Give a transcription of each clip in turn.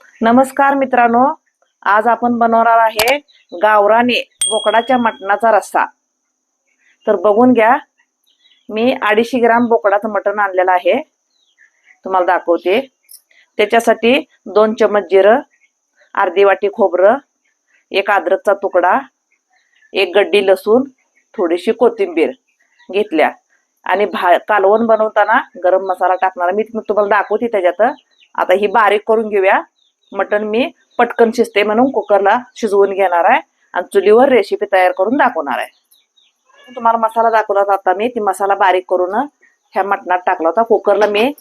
नमस्कार मित्रांनो आज आपण बनवणार आहे गावराने बोकडाच्या मटणाचा रस्सा. तर बघून घ्या मी अडीचशे ग्राम बोकडाचं मटण आणलेलं आहे. तुम्हाला दाखवते. त्याच्यासाठी दोन चमच जिरं अर्धी वाटी खोबरं एक अद्रकचा तुकडा एक गड्डी लसूण थोडीशी कोथिंबीर घेतल्या. आणि भा कालवण बनवताना गरम मसाला टाकणार. मी तुम्हाला दाखवते त्याच्यात. आता ही बारीक करून घेऊया. मटण मी पटकन शिजते म्हणून कुकरला शिजवून घेणार आहे आणि चुलीवर रेसिपी तयार करून दाखवणार आहे. तुम्हाला मसाला दाखवला होता आता मी ती मसाला बारीक करून ह्या मटणात टाकला होता. कुकरला मी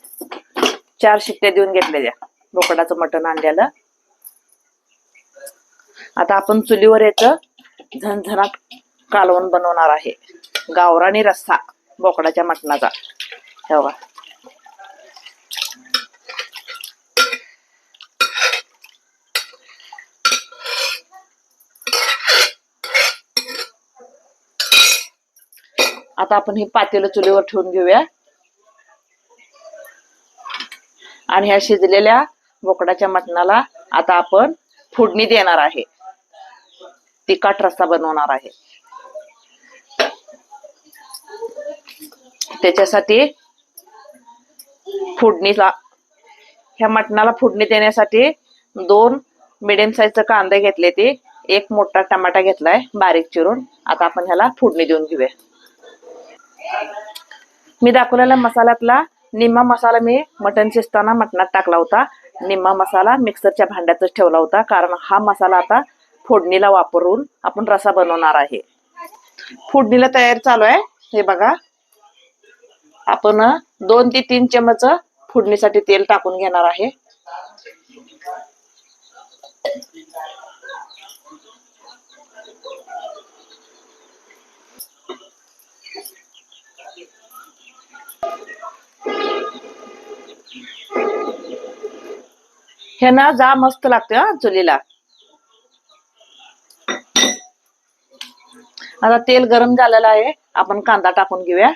चार शिट्ट्या देऊन घेतलेल्या बोकडाचं मटण आणलेलं. आता आपण चुलीवर याचं झणझणात कालवण बनवणार आहे. गावराणी रस्सा बोकडाच्या मटणाचा. तेव्हा आता आपण हे पातेलं चुलीवर ठेवून घेऊया. आणि ह्या शिजलेल्या बोकडाच्या मटणाला आता आपण फोडणी देणार आहे. तिखट रस्सा बनवणार आहे. त्याच्यासाठी फोडणीला ह्या मटणाला फोडणी देण्यासाठी दोन मिडियम साईजचा कांदे घेतले ते. एक मोठा टमाटा घेतलाय बारीक चिरून. आता आपण ह्याला फोडणी देऊन घेऊया. मी दाखवलेला मसाल्यातला निम्मा मसाला मी मटण शिजताना मटणात टाकला होता. निम्मा मसाला मिक्सरच्या भांड्यातच ठेवला होता. कारण हा मसाला आता फोडणीला वापरून आपण रसा बनवणार आहे. फोडणीला तयार चालू आहे. हे बघा. आपण दोन ते तीन चमच फोडणीसाठी तेल टाकून घेणार आहे. हे ना जा मस्त लागते हा चुलीला. आता तेल गरम झालेलं आहे आपण कांदा टाकून घेऊया.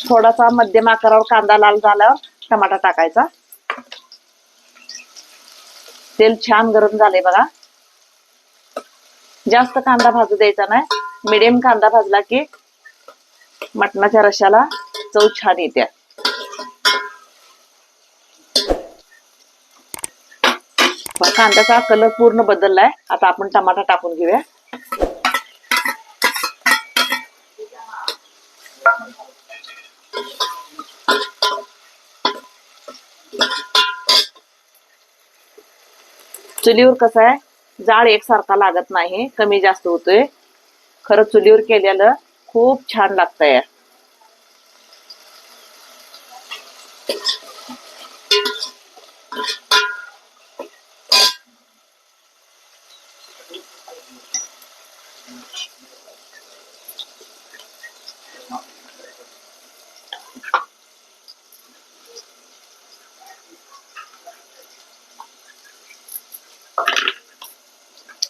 थोडासा मध्यम आकारावर कांदा लाल झाल्यावर टमाटा टाकायचा. तेल छान गरम झाले बघा. जास्त कांदा भाजू द्यायचा नाही मिडियम कांदा भाजला की मटणाच्या रशाला चव छान येते कांद्याचा कलर पूर्ण बदललाय. आता आपण टमाटा टाकून घेऊया. चुलीवर कसं आहे? जाळ एकसारखा लागत नाही. कमी जास्त होतोय. खरं चुलीवर केलेलं खूप छान लागतंय.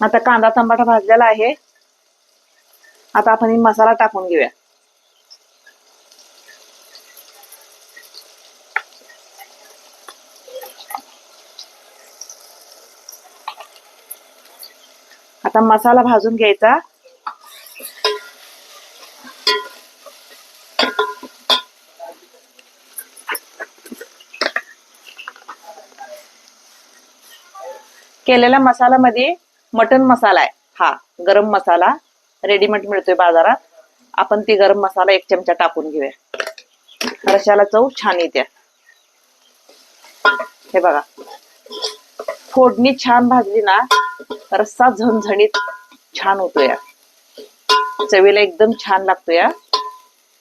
आता कांदा टमाटा भाजलेला आहे. आता आपण मसाला टाकून घेऊया. आता मसाला भाजून घ्यायचा. केलेल्या मसाल्यामध्ये मटन मसाला आहे. हा गरम मसाला रेडीमेड मिळतोय बाजारात. आपण ती गरम मसाला एक चमचा टाकून घेऊया. रशाला चव छान येते हे बघा. फोडणी छान भाजली ना रस्सा झणझणीत छान होतो या चवीला एकदम छान लागतो या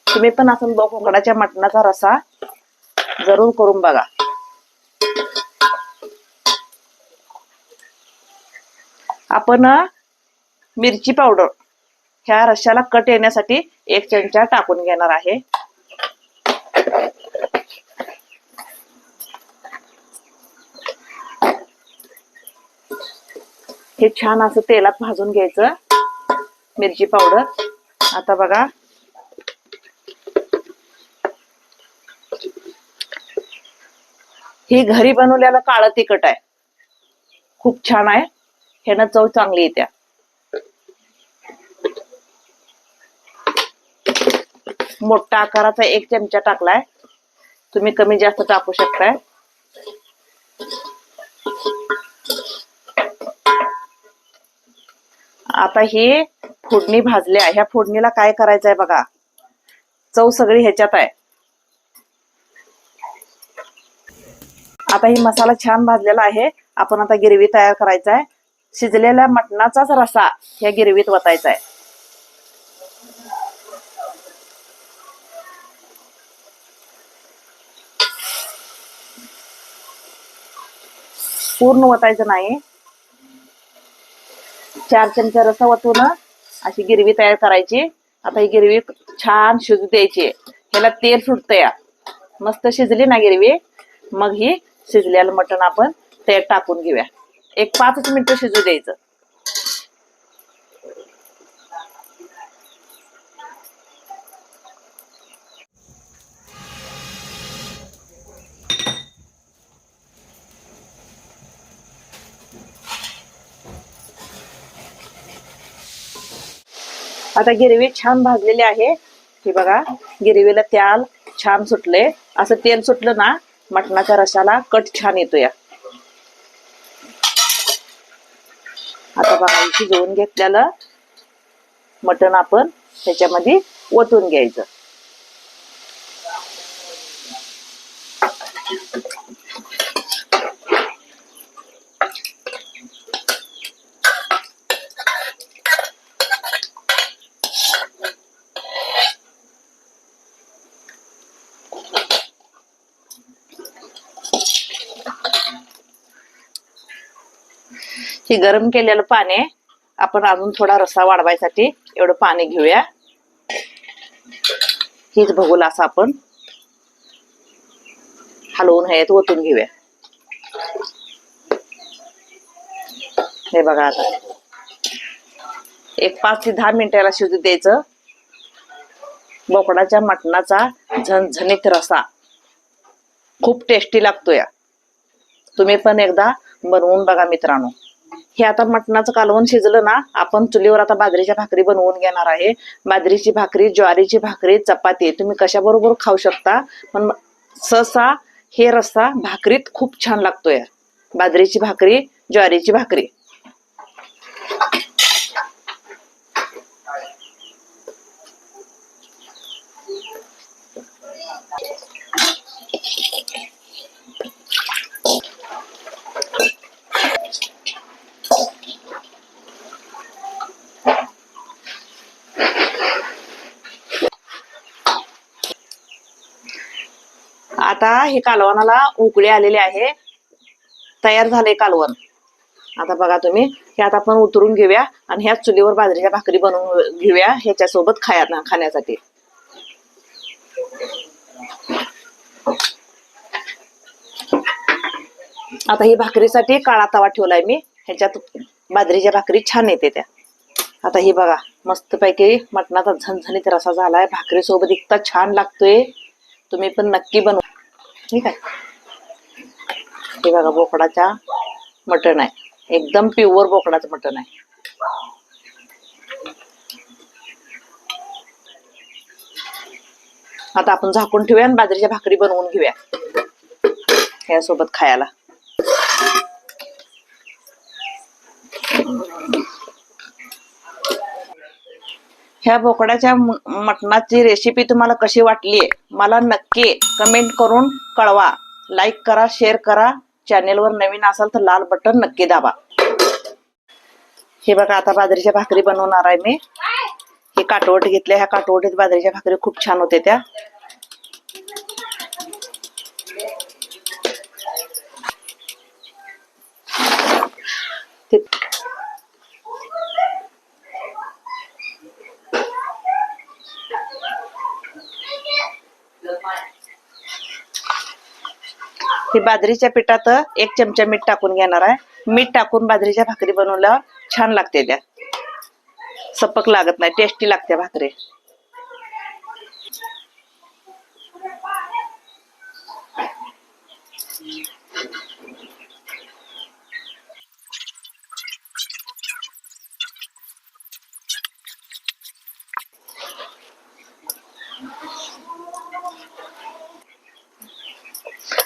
तुम्ही पण असं बोकडाच्या मटणाचा रसा जरूर करून बघा. आपण मिरची पावडर ह्या रश्याला कट येण्यासाठी एक चमचा टाकून घेणार आहे. हे छान असं तेलात भाजून घ्यायचं मिरची पावडर आता बघा. ही घरी बनवलेलं काळं तिखट आहे. खूप छान आहे. ह्यानं चव चांगली येत्या मोठा आकाराचा एक चमचा टाकलाय तुम्ही कमी जास्त टाकू शकताय आता ही फोडणी भाजली आहे ह्या फोडणीला काय करायचं आहे बघा? चव सगळी ह्याच्यात आहे. आता ही मसाला छान भाजलेला आहे. आपण आता गिरवी तयार करायचा आहे. शिजलेल्या मटणाचाच रसा या गिरवीत वतायचा आहे पूर्ण वतायचं नाही. चार चमचा रसा वतून अशी गिरवी तयार करायची. आता ही गिरवी छान शिजू द्यायची. ह्याला तेल सुटतं या मस्त शिजली ना गिरवी. मग ही शिजलेलं मटण आपण तेल टाकून घेऊया. एक पाचच मिनिटं शिजू द्यायचं. आता गिरवी छान भाजलेली आहे. हे बघा गिरवीला तेल छान सुटले. असं तेल सुटलं ना मटणाच्या रसाला कट छान येतो या आता बघा शिजवून घेतलेलं मटण आपण त्याच्यामध्ये ओतून घ्यायचं. हे गरम केलेलं पाणी आपण अजून थोडा रस्सा वाढवायसाठी एवढं पाणी घेऊया. हीच भगुल असं आपण. हलवून ह्यात ओतून घेऊया. हे बघा आता. एक पाच ते दहा मिनिटाला शिजू द्यायचं. बोकडाच्या मटणाचा झणझणीत रसा. खूप टेस्टी लागतो या तुम्ही पण एकदा बनवून बघा मित्रांनो. हे आता मटणाचं कालवण शिजलं ना आपण चुलीवर आता बाजरीच्या भाकरी बनवून घेणार आहे. बाजरीची भाकरी ज्वारीची भाकरी चपाती तुम्ही कशाबरोबर खाऊ शकता पण सहसा हे रस्सा भाकरीत खूप छान लागतोय. बाजरीची भाकरी ज्वारीची भाकरी. आता हे कालवणाला उकळी आलेली आहे. तयार झाले कालवण. आता बघा तुम्ही हे आता आपण उतरून घेऊया आणि ह्याच चुलीवर बाजरीच्या भाकरी बनवून घेऊया ह्याच्यासोबत खाया खाण्यासाठी. आता ही भाकरीसाठी काळा तवा ठेवलाय मी. ह्याच्यात बाजरीच्या भाकरी छान येते त्या. आता ही बघा मस्तपैकी मटणाचा झणझणीत रसा झालाय. भाकरीसोबत इतका छान लागतोय. तुम्ही पण नक्की बनवा. ठीक आहे. हे बघा बोकडाचा मटण आहे. एकदम प्युअर बोकडाचं मटण आहे. आता आपण झाकून ठेवूया आणि बाजरीच्या भाकरी बनवून घेऊया. यासोबत खायला. ह्या बोकडाच्या मटणाची रेसिपी तुम्हाला कशी वाटली मला नक्की कमेंट करून कळवा. लाईक करा शेअर करा. चॅनेलवर नवीन असाल तर लाल बटन नक्की दाबा. हे बघा आता बाजरीच्या भाकरी बनवणार आहे मी. हे काटवट घेतल्या ह्या काटवटीत बाजरीच्या भाकरी खूप छान होते त्या. हे बाजरीच्या पिठात एक चमचा मीठ टाकून घेणार आहे. मीठ टाकून बाजरीच्या भाकरी बनवल्या छान लागते त्या. सपक लागत नाही टेस्टी लागते भाकरी.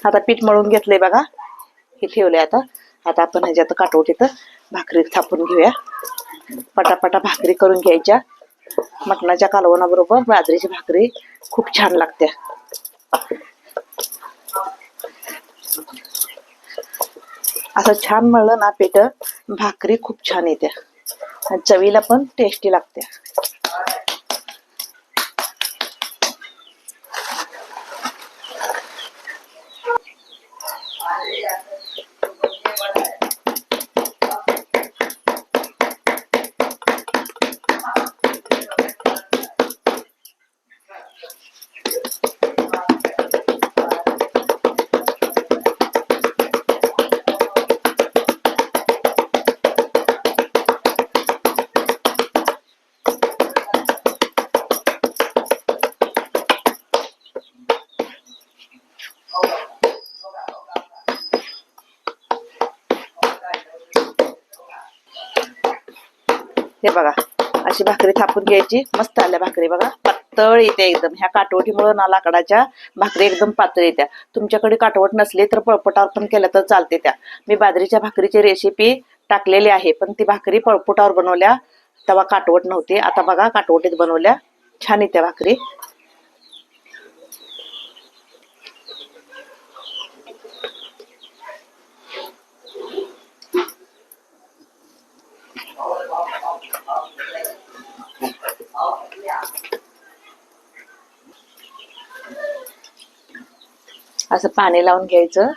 आता पीठ मळून घेतलंय बघा. हे ठेवलंय आता. आता आपण ह्याच्यात काटवटीत भाकरी थापून घेऊया. पटापटा भाकरी करून घ्यायच्या. मटणाच्या कालवणाबरोबर बाजरीची भाकरी खूप छान लागते असं छान मळलं ना पीठ भाकरी खूप छान येते आणि चवीला पण टेस्टी लागते हे बघा अशी भाकरी थापून घ्यायची. मस्त आल्या भाकरी बघा. पातळ येते एकदम. ह्या काटवटीमुळे ना लाकडाच्या भाकरी एकदम पातळ येत्या. तुमच्याकडे काटवट नसली तर पळपटावर पण केल्या तर चालते त्या. मी बाजरीच्या भाकरीची रेसिपी टाकलेली आहे पण ती भाकरी पळपुटावर बनवल्या तेव्हा काटवट नव्हती. आता बघा काटवटीत बनवल्या. छान येत्या भाकरी. असं पाणी लावून घ्यायचं.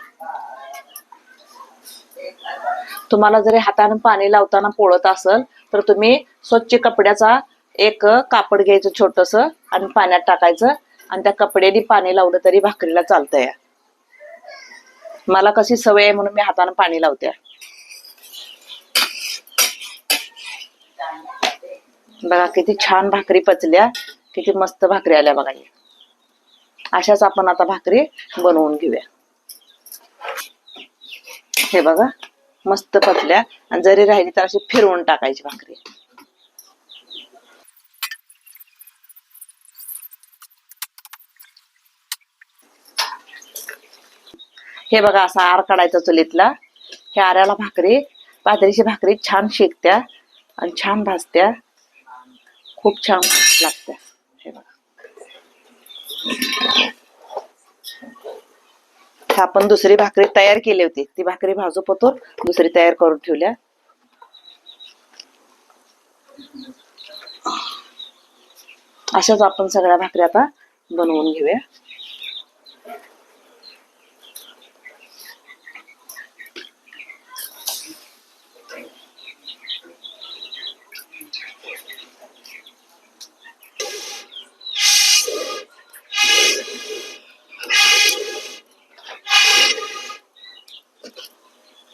तुम्हाला जरी हाताने पाणी लावताना पोळत असेल तर तुम्ही स्वच्छ कपड्याचा एक कापड घ्यायचं छोटस आणि पाण्यात टाकायचं आणि त्या कपड्याने पाणी लावलं तरी भाकरीला चालतंय. मला कशी सवय आहे म्हणून मी हाताने पाणी लावते. बघा किती छान भाकरी पचल्या किती मस्त भाकरी आल्या बघा अशाच आपण आता भाकरी बनवून घेऊया. हे बघा मस्त पतल्या आणि जरी राहिली तर अशी फिरवून टाकायची भाकरी. हे बघा असा आर काढायचा चुलीतला. ह्या आऱ्याला भाकरी पातळीची भाकरी छान शेकत्या आणि छान भाजत्या. खूप छान लागत्या. आपण दुसरी भाकरी तयार केली होती. ती भाकरी भाजू पतोर दुसरी तयार करून ठेवल्या. अशाच आपण सगळ्या भाकरी आता बनवून घेऊया.